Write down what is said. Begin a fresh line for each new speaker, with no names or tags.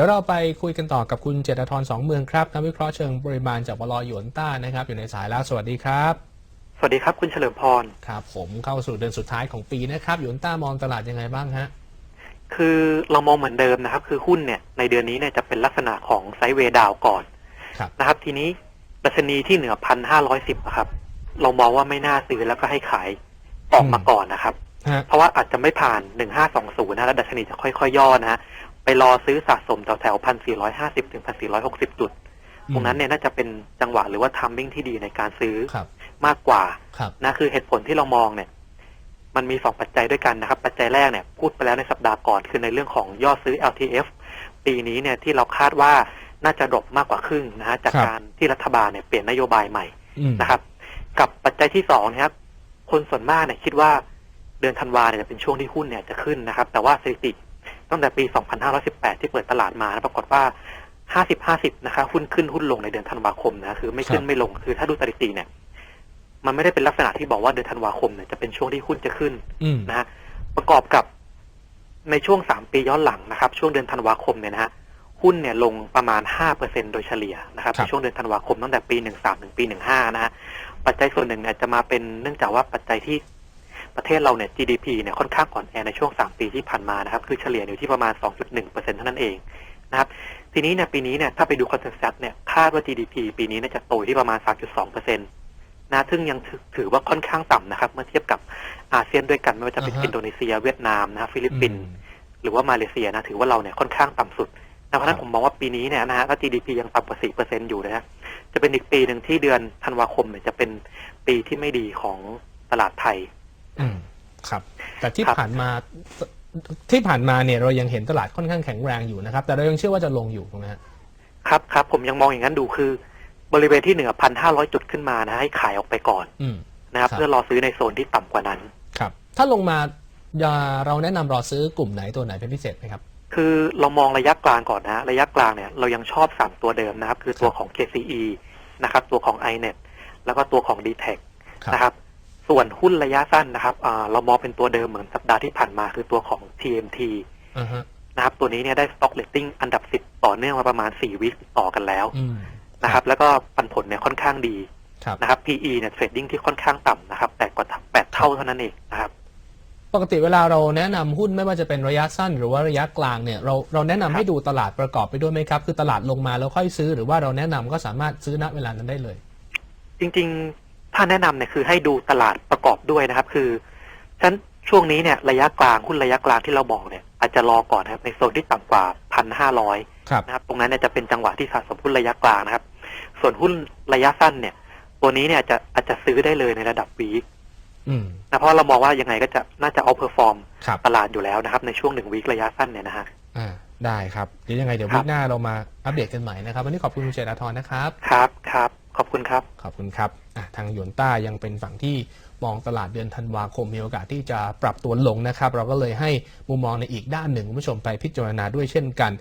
ดี๋ยวเราไปคุยกันต่อกับคุณเจตทรสองเมืองครับนักวิเคราะห์เชิงปริมาณจากบลหยวนต้านะครับ อยู่ในสายแล้วสวัสดีครับ
สวัสดีครับคุณเฉลิมพร
ครับ ผมเข้าสู่เดือนสุดท้ายของปีนะครับหยวนต้ามองตลาดยังไงบ้างฮะ
คือเรามองเหมือนเดิมนะครับ คือหุ้นเนี่ยในเดือนนี้เนี่ยจะเป็นลักษณะของไซด์เวย์ดาวน์ก่อน
ครับ
นะครับ ทีนี้ดัชนีที่เหนือพันห้าร้อยสิบครับ เรามองว่าไม่น่าซื้อแล้วก็ให้ขายออกมาก่อนนะครับ
ฮะ
เพราะว่าอาจจะไม่ผ่านหนึ่งห้าสองศูนย์นะแล้วดัชนีจะค่อยๆย่อนะฮะ ไปรอซื้อสะสมแถวๆพันสี่ร้อยห้าสิบถึงพันสี่ร้อยหกสิบจุด ตรงนั้นเนี่ยน่าจะเป็นจังหวะหรือว่าทัมมิ่งที่ดีในการซื้อ
ครับ
มากกว่า
ครับ
นะคือเหตุผลที่เรามองเนี่ย มันมีสองปัจจัยด้วยกันนะครับ ปัจจัยแรกเนี่ยพูดไปแล้วในสัปดาห์ก่อนคือในเรื่องของยอดซื้อ LTF ปีนี้เนี่ยที่เราคาดว่าน่าจะดรอปมากกว่าครึ่งนะฮะจาก
ครับ
การที่รัฐบาลเนี่ยเปลี่ยนนโยบายใหม่
อืม
นะครับ กับปัจจัยที่สองนะครับ คนส่วนมากเนี่ยคิดว่าเดือนธันวาเนี่ยจะเป็นช่วงที่หุ้นเนี่ยจะขึ้นนะครับ แต่ว่าสถิติ ตั้งแต่ปี 2518 ที่เปิดตลาดมานะปรากฏว่า 50-50 นะครับหุ้นขึ้นหุ้นลงในเดือนธันวาคมนะคือไม่ขึ้นไม่ลงคือถ้าดูสถิติเนี่ยมันไม่ได้เป็นลักษณะที่บอกว่าเดือนธันวาคมเนี่ยจะเป็นช่วงที่หุ้นจะขึ้น
อืม
นะฮะประกอบกับในช่วงสามปีย้อนหลังนะครับ ช่วงเดือนธันวาคมเนี่ยนะฮะหุ้นเนี่ยลงประมาณห้าเปอร์เซ็นโดยเฉลี่ยนะครับ
ครับ
ในช่วงเดือนธันวาคมตั้งแต่ปีหนึ่งสามถึงปีหนึ่งห้านะฮะปัจจัยส่วนหนึ่งเนี่ยจะมาเป็นเนื่องจากว่าปัจจัยที่ ประเทศเราเนี่ย GDP เนี่ยค่อนข้างอ่อนแอในช่วงสามปีที่ผ่านมานะครับ คือเฉลี่ยอยู่ที่ประมาณ 2.1เปอร์เซ็นเท่านั้นเองนะครับทีนี้เนี่ยปีนี้เนี่ยถ้าไปดูคอนเซ็ปต์เนี่ยคาดว่า GDP ปีนี้เนี่ยจะโตที่ประมาณ 3.2เปอร์เซ็นตนะซึ่งยังถือถือว่าค่อนข้างต่ำนะครับ เมื่อเทียบกับอาเซียนด้วยกันไม่ว่าจะเป็น
อ่าฮะ
อินโดนีเซีย เวียดนามนะครับฟิลิปปินส์
อืม
หรือว่ามาเลเซียนะถือว่าเราเนี่ยค่อนข้างต่ำสุดนะเพราะฉะนั้
ครั
น
บ
ผมมองว่าปีนี้เนี่ยนะฮะถ้า GDP ยังต่ำกว่า4เปอร์เซ็นอยู่นะฮะจะเป็นอีกปีหนึ่งที่เดือนธันวาคมเนี่ยจะเป็นปีที่ไม่ดีของตลาดไทย
อืมครับ แต่ที่
ครับ
ผ่านมาที่ผ่านมาเนี่ยเรายังเห็นตลาดค่อนข้างแข็งแรงอยู่นะครับ แต่เรายังเชื่อว่าจะลงอยู่นะฮะ
ครับครับผมยังมองอย่างนั้นดูคือบริเวณที่เหนือพันห้าร้อยจุดขึ้นมานะให้ขายออกไปก่อน
อืม
นะครับ
ครับ
เพื่อรอซื้อในโซนที่ต่ำกว่านั้น
ครับ ถ้าลงมาอย่าเราแนะนำรอซื้อกลุ่มไหนตัวไหนเป็นพิเศษไหมครับ
คือเรามองระยะกลางก่อนนะระยะกลางเนี่ยเรายังชอบสามตัวเดิมนะครับ คือตัวของ KCE นะครับ ตัวของ iNet แล้วก็ตัวของ d t แท
ครับ
นะครับ ส่วนหุ้นระยะสั้นนะครับอ่าเรามองเป็นตัวเดิมเหมือนสัปดาห์ที่ผ่านมาคือตัวของ TMT
อ่าฮะ
นะครับ ตัวนี้เนี่ยได้ stock rating อันดับ10ต่อเนื่องมาประมาณ4วิคต่อกันแล้ว
อืม
นะครับ แล้วก็ปันผลเนี่ยค่อนข้างดี
ครับ
นะครับ PE เนี่ยเทรดดิ้งที่ค่อนข้างต่ำนะครับแปดกว่าแปดเท่าเท่านั้นเองนะครับ
ปกติเวลาเราแนะนำหุ้นไม่ว่าจะเป็นระยะสั้น หรือว่าระยะกลางเนี่ยเราเราแนะนำให้ดูตลาดประกอบไปด้วยไหมครับ คือตลาดลงมาแล้วค่อยซื้อ หรือว่าเราแนะนำก็สามารถซื้อณเวลานั้นได้เลย
จริง ๆ ถ้าแนะนำเนี่ยคือให้ดูตลาดประกอบด้วยนะครับ คือฉะนั้นช่วงนี้เนี่ยระยะกลางหุ้นระยะกลางที่เราบอกเนี่ยอาจจะรอก่อนนะครับในโซนที่ต่ำกว่าพันห้าร้อย
ครับ
นะครับ ตรงนั้นเนี่ยจะเป็นจังหวะที่สะสมหุ้นระยะกลางนะครับ ส่วนหุ้นระยะสั้นเนี่ย ตัวนี้เนี่ยอาจจะอาจจะซื้อได้เลยในระดับวีค
อืม
นะเพราะเรามองว่ายังไงก็จะน่าจะเอาเพอร์ฟอร์ม
ครับ
ตลาดอยู่แล้วนะครับ ในช่วงหนึ่งวีคระยะสั้นเนี่ยนะฮะ
อ่าได้ครับเดี๋ยวยังไงเดี๋ยว
ครั
วิ
บ
กหน้าเรามาอัปเดตกันใหม่นะครับ วันนี้ขอบคุณคุณเจตทรนะครับ
ครับครับ ขอบคุณครับ
ขอบคุณครับทางหยวนต้ายังเป็นฝั่งที่มองตลาดเดือนธันวาคมมีโอกาสที่จะปรับตัวลงนะครับ เราก็เลยให้มุมมองในอีกด้านหนึ่งคุณผู้ชมไปพิจารณาด้วยเช่นกัน